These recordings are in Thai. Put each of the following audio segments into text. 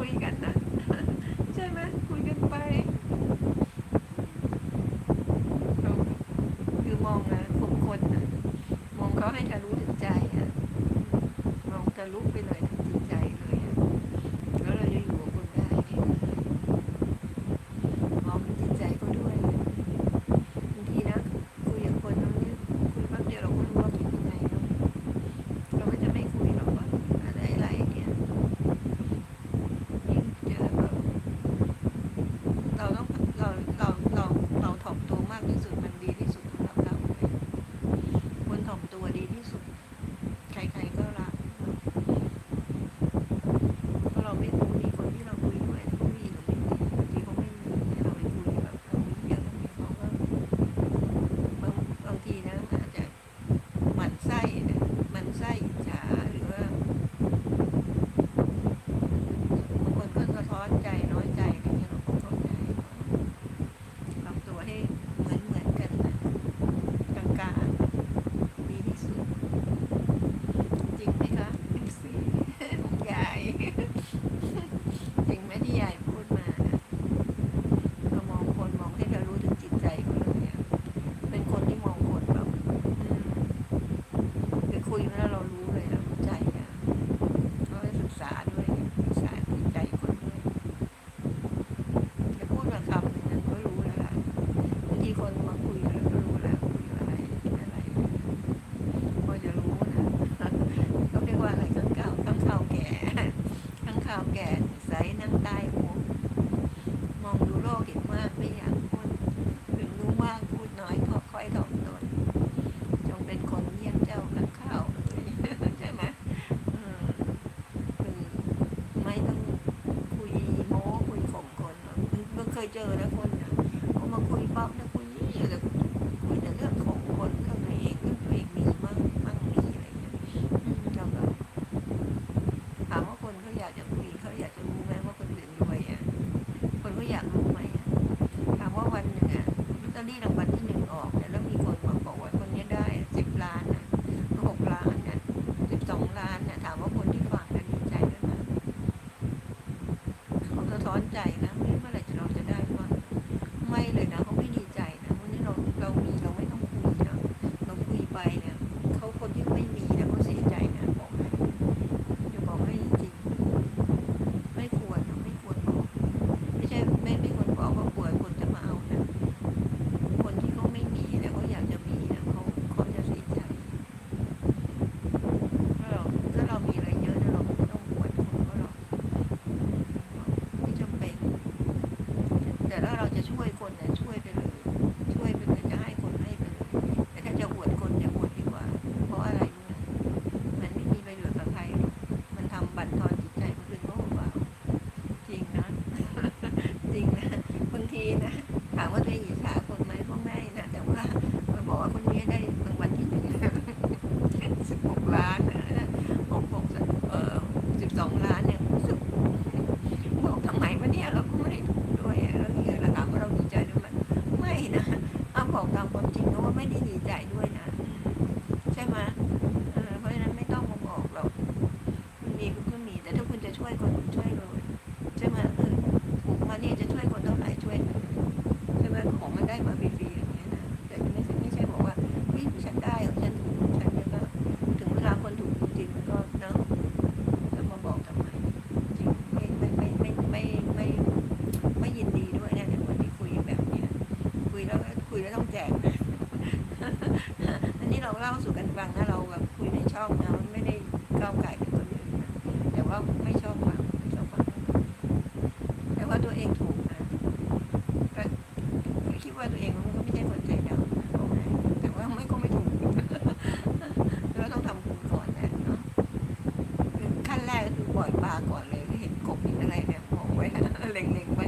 คุยกันนะใช่ไหมคุยกันไปคือมองนะคนคนนะมองเขาให้ทะลุถึงใจอะมองทะลุไปเลย เจอนะคนเขามาคุยปั๊บนะคุยนี่อะไรคุยแต่เรื่องของคนเรื่องในเองเรื่องตัวเองมีมั่งมั่งมีอะไรอย่างเงี้ยเราก็ถามว่าคนเขาอยากจะคุยเขาอยากจะรู้ไหมว่าคนอื่นรวยอะคนก็อยากรู้ไหมถามว่าวันหนึ่งอะลอตเตอรี่รางวัล สองล้านเนี่ยรู้สึกบอกทำไมวะเนี่ยเราก็ไม่ได้ถูกด้วยเราเนี่เราถามเราดีใจด้วยไหมไม่นะเอาบอกตามความจริงนะว่าไม่ได้ดีใจด้วยนะ ใช่ไหมเพราะฉะนั้นไม่ต้องมาบอกเราคุณมีคุณก็มีแต่ถ้าคุณจะช่วยคนช่วยาสู่กันฟังถ้าเราแบบคุยในช่องนะไม่ได้ก้าวไก่เป็นคนอื่นนะแต่ว่าไม่ชอบฟังไม่ชอบฟังแต่ว่าตัวเองถูกนะก็คิดว่าตัวเองมันก็ไม่ใช่คนใจดำแต่ว่าไม่ก็ไม่ถูกเราต้องทำบุญก่อนนะเนาะขั้นแรกก็คือปล่อยปลาก่อนเลยเห็นกบเห็นอะไรเนี่ยบอกไว้เล็งๆไว้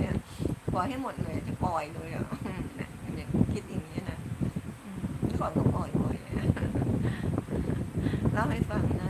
ปล่อยให้หมดเลยจะปล่อยเลยอะคิดอย่างนี้นะก่อนก็ปล่อย Bakit ba?